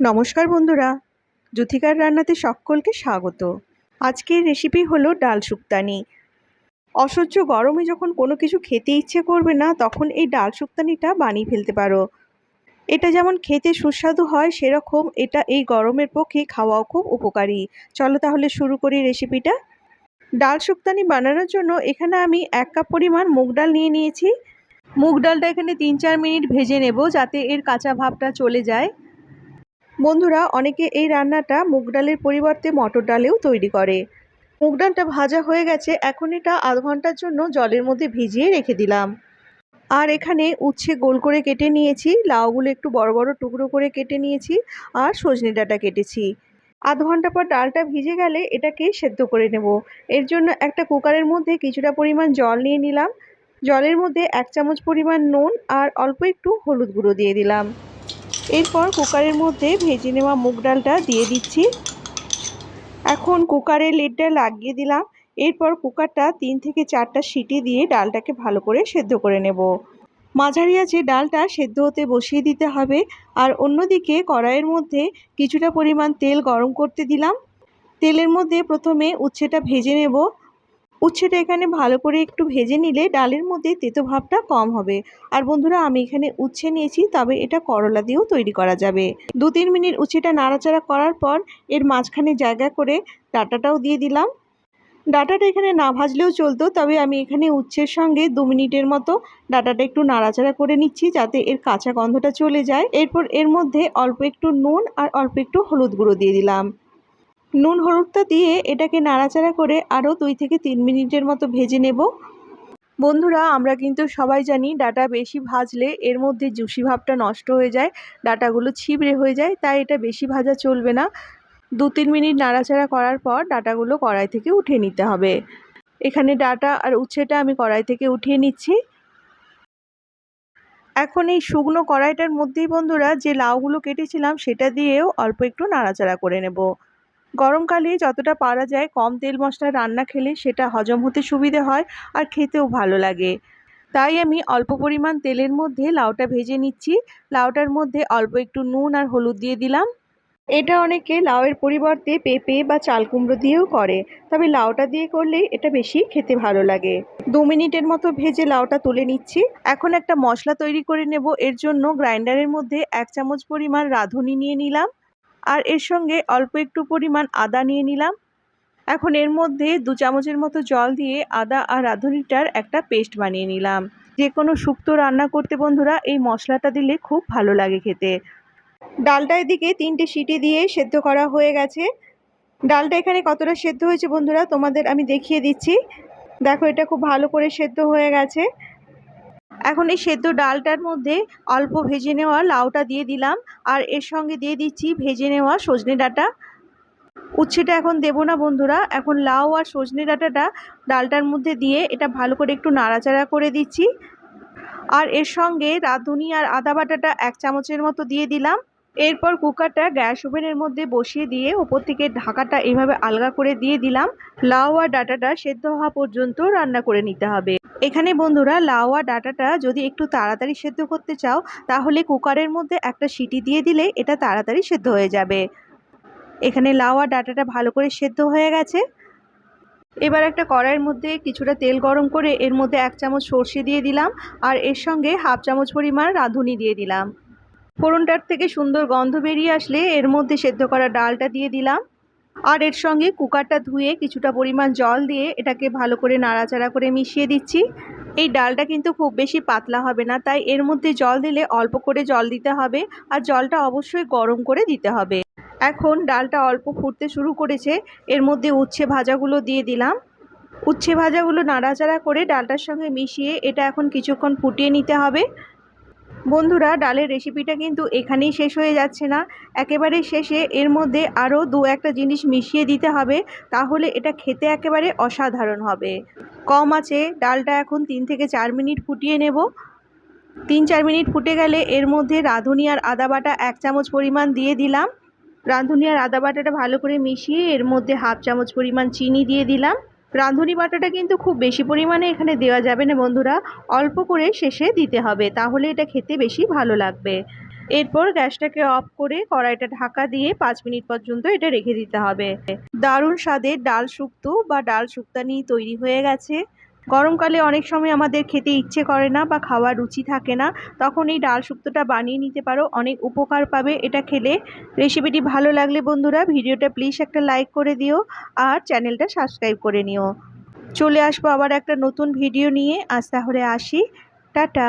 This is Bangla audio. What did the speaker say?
নমস্কার বন্ধুরা, জুথিকার রান্নাতে সকলকে স্বাগত। আজকের রেসিপি হলো ডাল শুক্তানি। অসহ্য গরমে যখন কোনো কিছু খেতে ইচ্ছে করবে না, তখন এই ডাল শুক্তানিটা বানিয়ে ফেলতে পারো। এটা যেমন খেতে সুস্বাদু হয়, সেরকম এটা এই গরমের পক্ষে খাওয়াও খুব উপকারী। চলো তাহলে শুরু করি রেসিপিটা ডাল শুক্তানি বানানোর জন্য এখানে আমি এক কাপ পরিমাণ মুগ ডাল নিয়ে নিয়েছি। মুগ ডালটা এখানে তিন চার মিনিট ভেজে নেব যাতে এর কাঁচা ভাবটা চলে যায়। বন্ধুরা, অনেকে এই রান্নাটা মুগ ডালের পরিবর্তে মটর ডালেও তৈরি করে। মুগ ডালটা ভাজা হয়ে গেছে, এখন এটা আধ ঘণ্টার জন্য জলের মধ্যে ভিজিয়ে রেখে দিলাম। আর এখানে উচ্ছে গোল করে কেটে নিয়েছি, লাউগুলো একটু বড় বড় টুকরো করে কেটে নিয়েছি আর সজনে ডাঁটা কেটেছি। আধ ঘণ্টা পর ডালটা ভিজে গেলে এটাকে সেদ্ধ করে নেব। এর জন্য একটা কুকারের মধ্যে কিছুটা পরিমাণ জল নিয়ে নিলাম। জলের মধ্যে এক চামচ পরিমাণ নুন আর অল্প একটু হলুদ গুঁড়ো দিয়ে দিলাম। এরপর কুকারের মধ্যে ভেজে নেওয়া মুগ ডালটা দিয়ে দিচ্ছি। এখন কুকারের লিডটা লাগিয়ে দিলাম। এরপর কুকারটা তিন থেকে চারটা সিটি দিয়ে ডালটাকে ভালো করে সেদ্ধ করে নেব। মাঝারি আছে ডালটা সেদ্ধ হতে বসিয়ে দিতে হবে। আর অন্যদিকে কড়াইয়ের মধ্যে কিছুটা পরিমাণ তেল গরম করতে দিলাম। তেলের মধ্যে প্রথমে উচ্ছেটা ভেজে নেব। উচ্ছেটা এখানে ভালো করে একটু ভেজে নিলে ডালের মধ্যে তেতো ভাবটা কম হবে। আর বন্ধুরা, আমি এখানে উচ্ছে নিয়েছি, তবে এটা করলা দিয়েও তৈরি করা যাবে। দু তিন মিনিট উচ্ছেটা নাড়াচাড়া করার পর এর মাঝখানে জায়গা করে ডাটাটাও দিয়ে দিলাম। ডাটাটা এখানে না ভাজলেও চলতো, তবে আমি এখানে উচ্ছের সঙ্গে দু মিনিটের মতো ডাটাটা একটু নাড়াচাড়া করে নিচ্ছি যাতে এর কাঁচা গন্ধটা চলে যায়। এরপর এর মধ্যে অল্প একটু নুন আর অল্প একটু হলুদ গুঁড়ো দিয়ে দিলাম। নুন হলুদটা দিয়ে এটাকে নাড়াচাড়া করে আরও দুই থেকে তিন মিনিটের মতো ভেজে নেব। বন্ধুরা, আমরা কিন্তু সবাই জানি ডাটা বেশি ভাজলে এর মধ্যে জুসি ভাবটা নষ্ট হয়ে যায়, ডাটাগুলো ছিবড়ে হয়ে যায়, তাই এটা বেশি ভাজা চলবে না। দু তিন মিনিট নাড়াচাড়া করার পর ডাটাগুলো কড়াই থেকে উঠিয়ে নিতে হবে। এখানে ডাটা আর উচ্ছেটা আমি কড়াই থেকে উঠিয়ে নিচ্ছি। এখন এই শুকনো কড়াইটার মধ্যেই বন্ধুরা, যে লাউগুলো কেটেছিলাম সেটা দিয়েও অল্প একটু নাড়াচাড়া করে নেব। গরমকালে যতটা পারা যায় কম তেল মশলা রান্না খেলে সেটা হজম হতে সুবিধে হয় আর খেতেও ভালো লাগে। তাই আমি অল্প পরিমাণ তেলের মধ্যে লাউটা ভেজে নিচ্ছি। লাউটার মধ্যে অল্প একটু নুন আর হলুদ দিয়ে দিলাম। এটা অনেকে লাউয়ের পরিবর্তে পেঁপে বা চাল কুমড়ো দিয়েও করে। তবে লাউটা দিয়ে করলে এটা বেশি খেতে ভালো লাগে। দু মিনিটের মতো ভেজে লাউটা তুলে নিচ্ছি। এখন একটা মশলা তৈরি করে নেব। এর জন্য গ্রাইন্ডারের মধ্যে এক চামচ পরিমাণ রাঁধুনি নিয়ে নিলাম। আর এর সঙ্গে অল্প একটু পরিমাণ আদা নিয়ে নিলাম। এখন এর মধ্যে দু চামচের মতো জল দিয়ে আদা আর রাঁধুনিটার একটা পেস্ট বানিয়ে নিলাম। যে কোনো শুক্তো রান্না করতে বন্ধুরা এই মশলাটা দিলে খুব ভালো লাগে খেতে। ডালটা এদিকে তিনটে সিটি দিয়ে সেদ্ধ করা হয়ে গেছে। ডালটা এখানে কতটা সেদ্ধ হয়েছে বন্ধুরা তোমাদের আমি দেখিয়ে দিচ্ছি। দেখো এটা খুব ভালো করে সেদ্ধ হয়ে গেছে। এখন এই সেদ্ধ ডালটার মধ্যে অল্প ভেজে নেওয়া লাউটা দিয়ে দিলাম, আর এর সঙ্গে দিয়ে দিচ্ছি ভেজে নেওয়া সজনে ডাঁটা। উচ্ছেটা এখন দেবো না বন্ধুরা, এখন লাউ আর সজনে ডাঁটাটা ডালটার মধ্যে দিয়ে এটা ভালো করে একটু নাড়াচাড়া করে দিচ্ছি। আর এর সঙ্গে রাঁধুনি আর আদা বাটাটা এক চামচের মতো দিয়ে দিলাম। এরপর কুকারটা গ্যাস ওভেনের মধ্যে বসিয়ে দিয়ে ওপর থেকে ঢাকাটা এইভাবে আলগা করে দিয়ে দিলাম। লাউ আর ডাটাটা সেদ্ধ হওয়া পর্যন্ত রান্না করে নিতে হবে। এখানে বন্ধুরা লাউ আর ডাটাটা যদি একটু তাড়াতাড়ি সেদ্ধ করতে চাও, তাহলে কুকারের মধ্যে একটা সিটি দিয়ে দিলে এটা তাড়াতাড়ি সেদ্ধ হয়ে যাবে। এখানে লাউ ডাটাটা ভালো করে সেদ্ধ হয়ে গেছে। এবার একটা কড়াইয়ের মধ্যে কিছুটা তেল গরম করে এর মধ্যে এক চামচ সর্ষে দিয়ে দিলাম আর এর সঙ্গে হাফ চামচ পরিমাণ রাঁধুনি দিয়ে দিলাম। ফোড়নটার থেকে সুন্দর গন্ধ বেরিয়ে আসলে এর মধ্যে সেদ্ধ করা ডালটা দিয়ে দিলাম। আর এর সঙ্গে কুকারটা ধুয়ে কিছুটা পরিমাণ জল দিয়ে এটাকে ভালো করে নাড়াচাড়া করে মিশিয়ে দিচ্ছি। এই ডালটা কিন্তু খুব বেশি পাতলা হবে না, তাই এর মধ্যে জল দিলে অল্প করে জল দিতে হবে আর জলটা অবশ্যই গরম করে দিতে হবে। এখন ডালটা অল্প ফুটতে শুরু করেছে, এর মধ্যে উচ্ছে ভাজাগুলো দিয়ে দিলাম। উচ্ছে ভাজাগুলো নাড়াচাড়া করে ডালটার সঙ্গে মিশিয়ে এটা এখন কিছুক্ষণ ফুটিয়ে নিতে হবে। বন্ধুরা, ডালের রেসিপিটা কিন্তু এখানেই শেষ হয়ে যাচ্ছে না। একেবারে শেষে এর মধ্যে আরও দু একটা জিনিস মিশিয়ে দিতে হবে, তাহলে এটা খেতে একেবারে অসাধারণ হবে। কম আছে, ডালটা এখন তিন থেকে চার মিনিট ফুটিয়ে নেব। তিন চার মিনিট ফুটে গেলে এর মধ্যে রাঁধুনি আর আদা বাটা এক চামচ পরিমাণ দিয়ে দিলাম। রাঁধুনি আর আদা বাটাটা ভালো করে মিশিয়ে এর মধ্যে হাফ চামচ পরিমাণ চিনি দিয়ে দিলাম। রাঁধুনি বাটাটা কিন্তু খুব বেশি পরিমাণে এখানে দেওয়া যাবে না বন্ধুরা। অল্প করে শেষে দিতে হবে, তাহলে এটা খেতে বেশি ভালো লাগবে। এরপর গ্যাসটাকে অফ করে কড়াইটা ঢাকা দিয়ে পাঁচ মিনিট পর্যন্ত এটা রেখে দিতে হবে। দারুণ স্বাদের ডাল শুক্তো বা ডাল শুক্তানি তৈরি হয়ে গেছে। গরমকালে অনেক সময় আমাদের খেতে ইচ্ছে করে না বা খাওয়ার রুচি থাকে না, তখন এই ডাল শুক্তটা বানিয়ে নিতে পারো। অনেক উপকার পাবে এটা খেলে। রেসিপিটি ভালো লাগলে বন্ধুরা ভিডিওটা প্লিজ একটা লাইক করে দিও আর চ্যানেলটা সাবস্ক্রাইব করে নিও। চলে আসব আবার একটা নতুন ভিডিও নিয়ে। আজ তাহলে আসি। টাটা।